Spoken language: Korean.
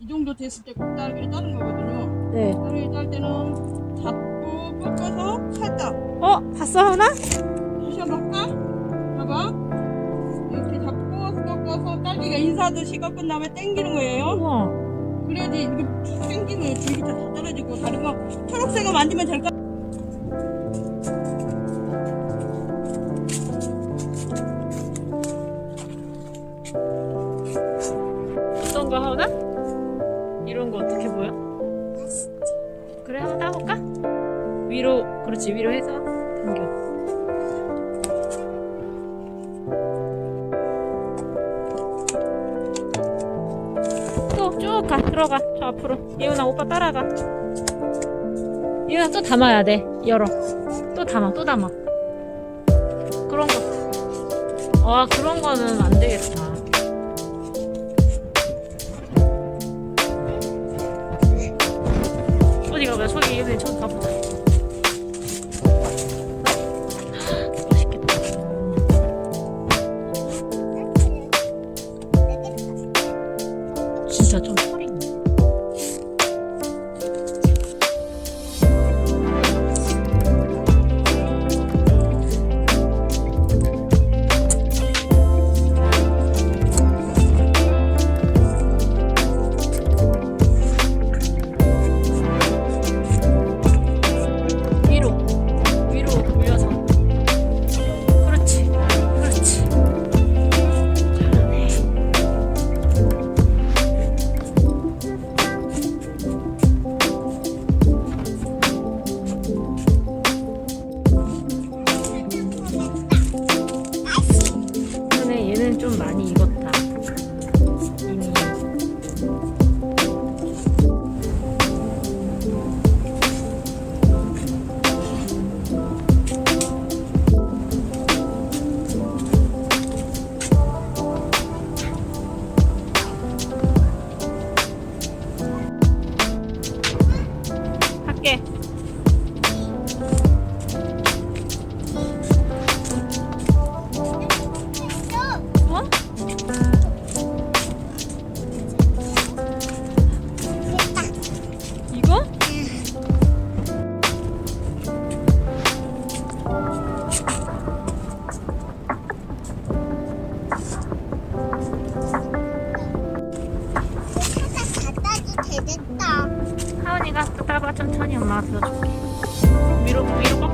이 정도 됐을 때 꼭다리를 따는 거거든요. 네. 꼭다리를 딸 때는 잡고 꺾어서 살짝 어, 봤어, 하나? 다시 한번 할까? 봐봐. 이렇게 잡고 꺾어서 딸기가 인사하듯이 꺾은 다음에 당기는 거예요. 우와. 그래야지 이게 쭉 당기면 줄기 다 떨어지고 다른 거 초록색을 만지면 될까? 어떤 거 하나? 그래, 한번 따볼까? 위로, 그렇지, 위로 해서 당겨. 또 쭉 가, 들어가. 저 앞으로. 예은아, 오빠 따라가. 예은아, 또 담아야 돼. 열어. 또 담아, 또 담아. 그런 거. 아, 그런 거는 안 되겠다. 좀 많이 익었다 천천히 엄마가 들어줄게. 위로 위로 꺾어서